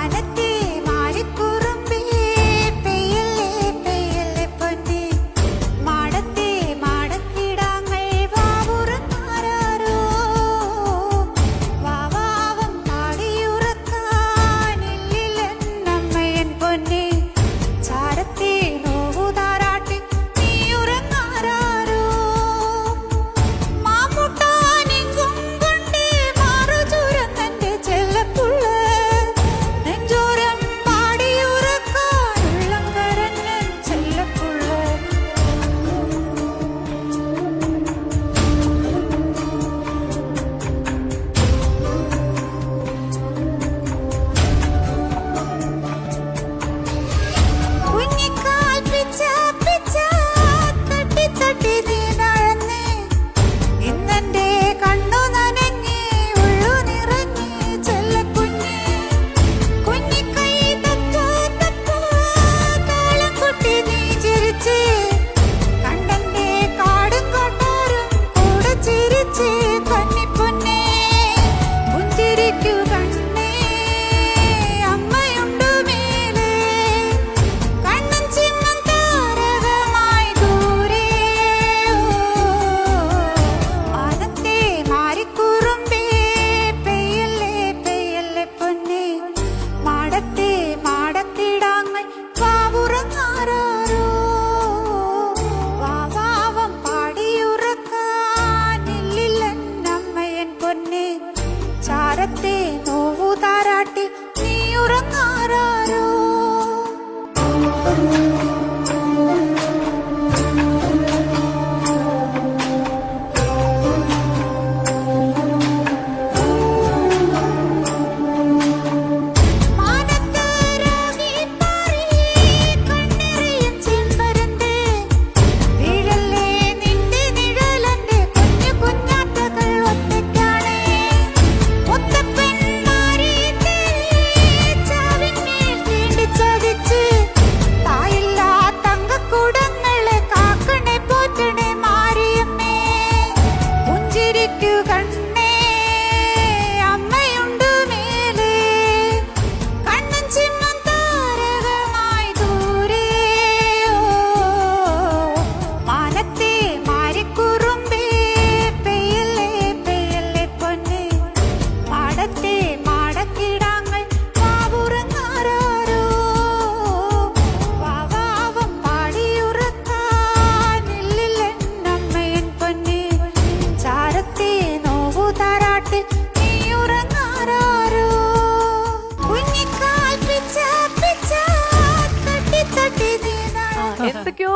காலத்தில் ചാരത്തെ നോവു താരാട്ടി നീ ഉറങ്ങാരോ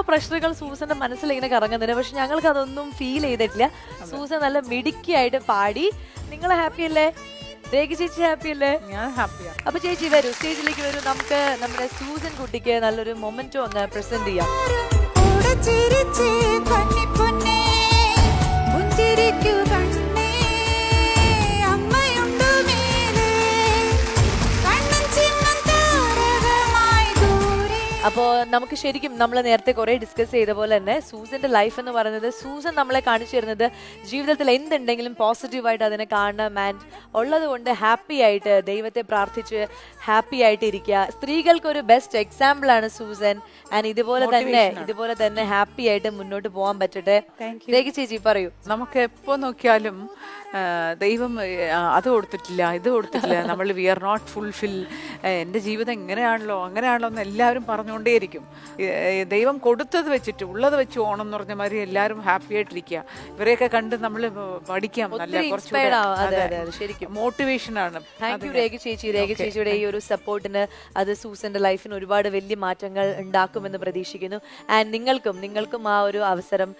പ്രശ്നങ്ങൾ സൂസന്റെ മനസ്സിൽ ഇങ്ങനെ കറങ്ങുന്നുണ്ട്. പക്ഷെ ഞങ്ങൾക്ക് അതൊന്നും ഫീൽ ചെയ്തിട്ടില്ല. സൂസൻ നല്ല മിടുക്കിയായിട്ട് പാടി. നിങ്ങൾ ഹാപ്പി അല്ലേ? രേഖ ചേച്ചി ഹാപ്പി അല്ലേ? ഞാൻ ഹാപ്പിയാണ് അപ്പൊ ചേച്ചി വരൂ. സ്റ്റേജിലേക്ക് വരൂ. നമുക്ക് നമ്മുടെ സൂസൻ കുട്ടിക്ക് നല്ലൊരു മൊമെന്റോ ഒന്ന് പ്രസന്റ് ചെയ്യാം. കൂടെ ചിരിച്ച് കന്നിപ്പൊന്നേ പുഞ്ചിരിക്കു. അപ്പോൾ നമുക്ക് ശരിക്കും നമ്മൾ നേരത്തെ കുറേ ഡിസ്കസ് ചെയ്ത പോലെ തന്നെ സൂസന്റെ ലൈഫ് എന്ന് പറയുന്നത് സൂസൻ നമ്മളെ കാണിച്ചു തരുന്നത് ജീവിതത്തിൽ എന്തുണ്ടെങ്കിലും പോസിറ്റീവായിട്ട് അതിനെ കാണണം ആൻഡ് ഉള്ളത് കൊണ്ട് ഹാപ്പി ആയിട്ട് ദൈവത്തെ പ്രാർത്ഥിച്ച് ഹാപ്പി ആയിട്ട് ഇരിക്കുക സ്ത്രീകൾക്ക് ഒരു ബെസ്റ്റ് എക്സാമ്പിൾ ആണ് സൂസൻ. ആൻഡ് ഇതുപോലെ തന്നെ ഇതുപോലെ തന്നെ ഹാപ്പി ആയിട്ട് മുന്നോട്ട് പോകാൻ പറ്റട്ടെ. രേഖ ചേച്ചി പറയൂ. നമുക്ക് എപ്പോ നോക്കിയാലും ദൈവം അത് കൊടുത്തിട്ടില്ല ഇത് കൊടുത്തിട്ടില്ല. നമ്മൾ വി ആർ നോട്ട് ഫുൾഫിൽ എന്റെ ജീവിതം എങ്ങനെയാണല്ലോ അങ്ങനെയാണല്ലോ എന്ന് എല്ലാവരും പറഞ്ഞുകൊണ്ടേയിരിക്കും. ദൈവം കൊടുത്തത് വെച്ചിട്ട് ഉള്ളത് വെച്ച് ഓണം എന്ന് പറഞ്ഞ മാതിരി എല്ലാവരും ഹാപ്പി ആയിട്ടിരിക്കുക. ഇവരെയൊക്കെ കണ്ട് നമ്മൾ പഠിക്കാം നല്ല അതെ, മോട്ടിവേഷൻ ആണ്. താങ്ക് യു രേഖ ചേച്ചി. രേഖ ചേച്ചിയുടെ ഈ ഒരു സപ്പോർട്ടിന് അത് സൂസന്റെ ലൈഫിന് ഒരുപാട് വലിയ മാറ്റങ്ങൾ ഉണ്ടാക്കുമെന്ന് പ്രതീക്ഷിക്കുന്നു. ആൻഡ് നിങ്ങൾക്കും നിങ്ങൾക്കും ആ ഒരു അവസരം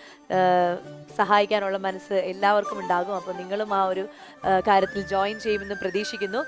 സഹായിക്കാനുള്ള മനസ്സ് എല്ലാവർക്കും ഉണ്ടാകും. അപ്പോൾ നിങ്ങളും ആ ഒരു കാര്യത്തിൽ ജോയിൻ ചെയ്യുമെന്ന് പ്രതീക്ഷിക്കുന്നു.